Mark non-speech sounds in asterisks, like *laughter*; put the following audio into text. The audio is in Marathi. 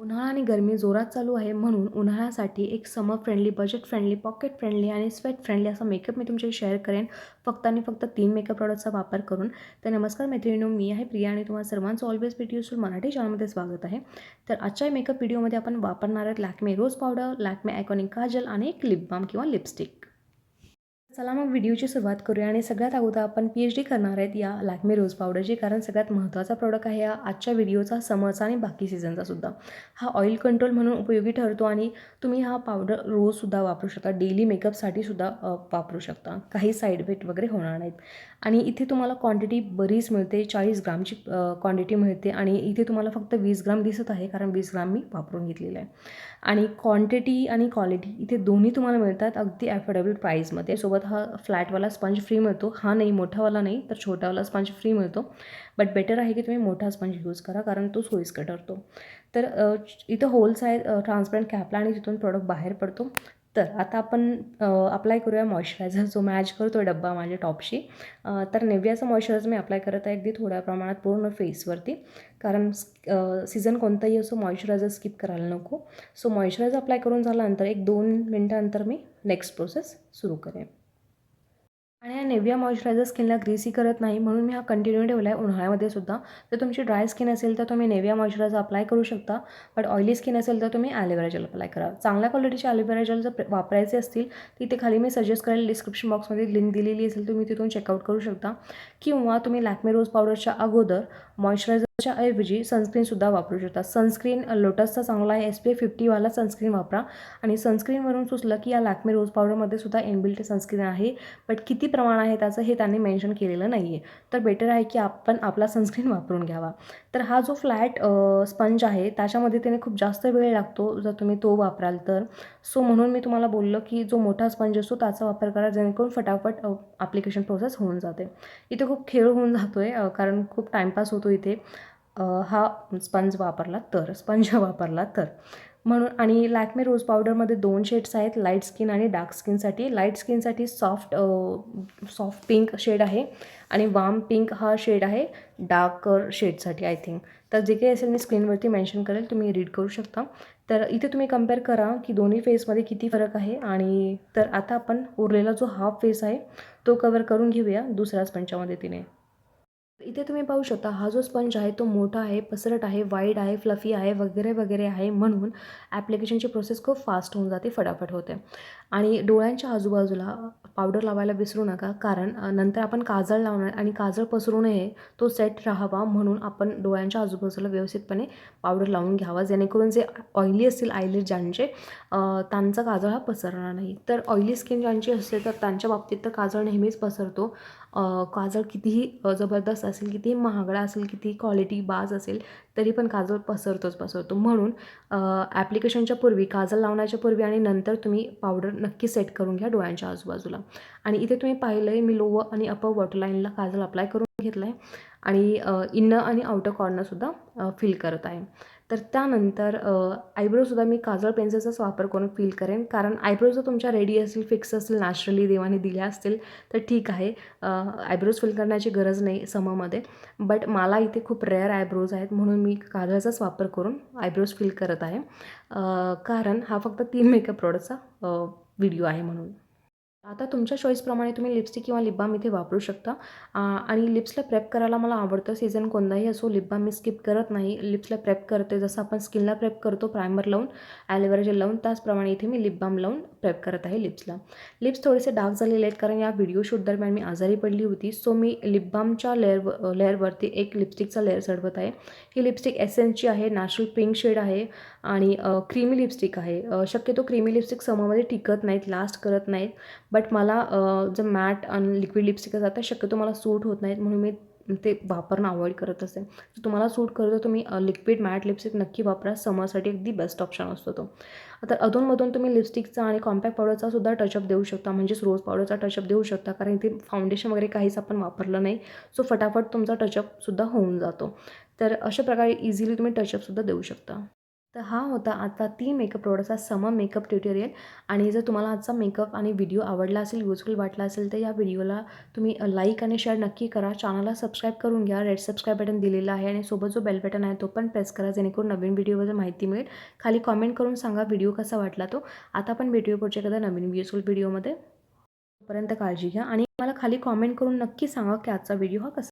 उन्हाळा आणि गरमी जोरात चालू आहे म्हणून उन्हाळ्यासाठी एक summer friendly budget friendly pocket friendly आणि स्वेट फ्रेंडली असा मेकअप मी तुमच्याशी शेअर करेन. फक्त आणि फक्त तीन मेकअप प्रॉडक्टचा वापर करून. तर नमस्कार मैत्रिणींनो मी आहे प्रिया आणि तुम्हाला सर्वांचं ऑलवेज पीटी युजफुल मराठी चॅनलमध्ये स्वागत आहे. तर आजच्या मेकअप व्हिडिओमध्ये आपण वापरणार आहेत Lakme rose powder Lakme iconic kajal आणि एक लिप बाम किंवा लिपस्टिक चला मग व्हिडिओची सुरुवात करूया आणि सगळ्यात अगोदर आपण पी एच डी करणार आहेत या लॅकमे रोज पावडरची कारण सगळ्यात महत्त्वाचा प्रोडक्ट आहे या आजच्या व्हिडिओचा समरचा आणि बाकी सीझनचा सुद्धा. हा ऑइल कंट्रोल म्हणून उपयोगी ठरतो आणि तुम्ही हा पावडर रोजसुद्धा वापरू शकता. डेली मेकअपसाठी सुद्धा वापरू शकता. काही साईड इफेक्ट वगैरे होणार नाहीत. आणि इथे तुम्हाला क्वांटिटी बरीच मिळते. चाळीस ग्रामची क्वांटिटी मिळते आणि इथे तुम्हाला फक्त वीस ग्राम दिसत आहे कारण वीस ग्राम मी वापरून घेतलेलं आहे. आणि क्वांटिटी आणि क्वालिटी इथे दोन्ही तुम्हाला मिळतात अगदी ॲफोर्डेबल प्राईसमध्ये सोबत हा फ्लॅटवाला स्पंज फ्री मिळतो. हा नाही मोठावाला नाही तर छोटावाला स्पंज फ्री मिळतो. बट बेटर आहे की तुम्ही मोठा स्पंज यूज करा कारण तो सोयीस्कर ठरतो. तर इथं होल्स आहेत ट्रान्सपरंट कॅपला आणि तिथून प्रोडक्ट बाहेर पडतो. तर आता आपण अप्लाय करूया मॉइश्चरायझर जो मॅच करतो डब्बा माझ्या टॉपशी तर नेव्हियाचा मॉइश्चरायझर मी अप्लाय करत आहे अगदी थोड्या प्रमाणात पूर्ण फेसवरती कारण सीझन कोणताही असो मॉइश्चरायझर स्किप करायला नको. सो मॉइश्चरायझर अप्लाय करून झाल्यानंतर एक दोन मिनटानंतर मी नेक्स्ट प्रोसेस सुरू करेन. आणि हा नेव्हिया मॉइश्चरायझर स्किनला ग्रीसी करत नाही म्हणून मी हा कंटिन्यू ठेवला आहे उन्हाळ्यामध्ये सुद्धा. जर तुमची ड्राय स्किन असेल तर तुम्ही नेव्हिया मॉइश्चरायझर अप्लाय करू शकता बट ऑइली स्किन असेल तर तुम्ही ॲलोवेरा जेल अप्लाय करा. चांगल्या क्वालिटीचे ॲलोवेरा जेल जर वापरायचे असतील तिथे खाली मी सजेस्ट करेल डिस्क्रिप्शन बॉक्समध्ये लिंक दिलेली असेल तुम्ही तिथून चेकआउट करू शकता. किंवा तुम्ही लॅक्मे रोज पावडरच्या अगोदर मॉइश्चरायझर ऐवजी सनस्क्रीनसुद्धा वापरू शकता. सनस्क्रीन लोटसचा चांगला आहे. एस पी एफ फिफ्टीवाला सनस्क्रीन वापरा. आणि सनस्क्रीनवरून सुचलं की या लॅक्मे रोज पावडरमध्ये सुद्धा इनबिल्ट सनस्क्रीन आहे. बट किती प्रमाण आहे त्याचं हे त्यांनी मेन्शन केलेलं नाही आहे तर बेटर आहे की आपण आपला सनस्क्रीन *laughs* वापरून घ्यावा. तर हा जो फ्लॅट स्पंज आहे त्याच्यामध्ये त्याने खूप जास्त वेळ लागतो जर तुम्ही तो वापराल तर. सो म्हणून मी तुम्हाला बोललं की जो मोठा स्पंज असतो त्याचा वापर करा जेणेकरून फटाफट ॲप्लिकेशन प्रोसेस होऊन जाते. इथे खूप खेळ होऊन जातो आहे कारण खूप टाईमपास होतो इथे. हा स्पंज वापरला तर स्पंज *laughs* वापरला तर. म्हणून आणि लॅक्मे रोज पावडरमध्ये दोन शेड्स आहेत लाइट स्किन आणि डार्क स्किनसाठी. लाइट स्किनसाठी सॉफ्ट सॉफ्ट पिंक शेड आहे आणि वाम पिंक हा शेड आहे डार्कर शेडसाठी आय थिंक. तर जे काही असेल मी स्क्रीनवरती मेन्शन करेल तुम्ही रीड करू शकता. तर इथे तुम्ही कंपेअर करा की दोन्ही फेसमध्ये किती फरक आहे आणि तर आता आपण उरलेला जो हाफ फेस आहे तो कवर करून घेऊया दुसऱ्या स्पंचामध्ये तिने. इथे तुम्ही पाहू शकता हा जो स्पंज आहे तो मोठा आहे पसरट आहे वाईड आहे फ्लफी आहे वगैरे वगैरे आहे म्हणून ॲप्लिकेशनची प्रोसेस खूप फास्ट होऊन जाते फटाफट होते. आणि डोळ्यांच्या आजूबाजूला पावडर लावायला विसरू नका. कारण नंतर आपण काजळ लावणार आणि काजळ पसरू नये तो सेट राहावा म्हणून आपण डोळ्यांच्या आजूबाजूला व्यवस्थितपणे पावडर लावून घ्यावा. जेणेकरून जे ऑइली असतील आयलेट ज्यांचे त्यांचा काजळ हा पसरणार नाही. तर ऑइली स्किन ज्यांची असते तर त्यांच्या बाबतीत तर काजळ नेहमीच पसरतो. काजळ कितीही जबरदस्त असेल कितीही महागडा असेल कितीही क्वालिटी बाज असेल तरी पण काजळ पसरतोच पसरतो. म्हणून ॲप्लिकेशनच्या पूर्वी काजळ लावण्याच्या पूर्वी आणि नंतर तुम्ही पावडर नक्की सेट करून घ्या डोळ्यांच्या आजूबाजूला. आणि इथे तुम्ही पाहिलं आहे मी लोअर आणि अपर वॉटरलाईनला काजळ अप्लाय करून घेतलं आहे आणि इन्नर आणि आउटर कॉर्नरसुद्धा फिल करत आहे. तर त्यानंतर आयब्रोसुद्धा मी काजळ पेन्सिलचाच वापर करून फिल करेन. कारण आयब्रोज जर तुमच्या रेडी असतील फिक्स असतील नॅचरली देवाने दिल्या असतील तर ठीक आहे. आयब्रोज फिल करण्याची गरज नाही सममध्ये. बट मला इथे खूप रेअर आयब्रोज आहेत म्हणून मी काजळाचाच वापर करून आयब्रोज फिल करत आहे. कारण हा फक्त तीन मेकअप प्रॉडक्टचा व्हिडिओ आहे म्हणून. आता तुमच्या चॉईसप्रमाणे तुम्ही लिपस्टिक किंवा लिप बाम इथे वापरू शकता. आणि लिप्सला प्रेप करायला मला आवडतं सीझन कोणताही असो लिप बाम मी स्किप करत नाही. लिप्सला प्रेप करते जसं आपण स्किनला प्रेप करतो प्रायमर लावून ॲलोवेरा जेल लावून त्याचप्रमाणे इथे मी लिप बाम लावून प्रेप करत आहे लिप्सला लिप्स थोडेसे डार्क झालेले आहेत कारण या व्हिडिओ शूट दरम्यान मी आजारी पडली होती. सो मी लिप बामच्या लेअर लेअरवरती एक लिपस्टिकचा लेअर चढवत आहे. ही लिपस्टिक एसेन्सची आहे नॅचरल पिंक शेड आहे आणि क्रीमी लिपस्टिक आहे. शक्यतो क्रीमी लिपस्टिक समोरमध्ये टिकत नाहीत लास्ट करत नाहीत. बट मला जर मॅट आणि लिक्विड लिपस्टिक असतात त्या शक्यतो मला सूट होत नाहीत म्हणून मी ते वापरणं अवॉइड करत असते. जर तुम्हाला सूट करतो तुम्ही लिक्विड मॅट लिपस्टिक नक्की वापरा. समरसाठी अगदी बेस्ट ऑप्शन असतो तो. आता अधूनमधून तुम्ही लिपस्टिकचा आणि कॉम्पॅक्ट पावडरचा सुद्धा टचअप देऊ शकता. म्हणजेच रोज पावडरचा टचअप देऊ शकता. कारण इथे फाउंडेशन वगैरे काहीच आपण वापरलं नाही. सो फटाफट तुमचा टचअपसुद्धा होऊन जातो. तर अशा प्रकारे इझिली तुम्ही टचअपसुद्धा देऊ शकता. तर हा होता आता तीन मेकअप प्रोडक्टचा समर मेकअप ट्युटोरियल आणि जर तुम्हाला आजचा मेकअप आणि व्हिडिओ आवडला असेल युजफुल वाटला असेल तर या व्हिडिओला तुम्ही लाईक आणि शेअर नक्की करा. चॅनलला सबस्क्राईब करून घ्या. रेड सबस्क्राईब बटन दिलेलं आहे आणि सोबत जो बेल बटन आहे तो पण प्रेस करा. जेणेकरून नवीन व्हिडिओबद्दल माहिती मिळेल. खाली कॉमेंट करून सांगा व्हिडिओ कसा वाटला तो. आता पण भेटूया पुढच्या एखाद्या नवीन युजफुल व्हिडिओमध्ये तोपर्यंत काळजी घ्या. आणि मला खाली कॉमेंट करून नक्की सांगा की आजचा व्हिडिओ हा कसा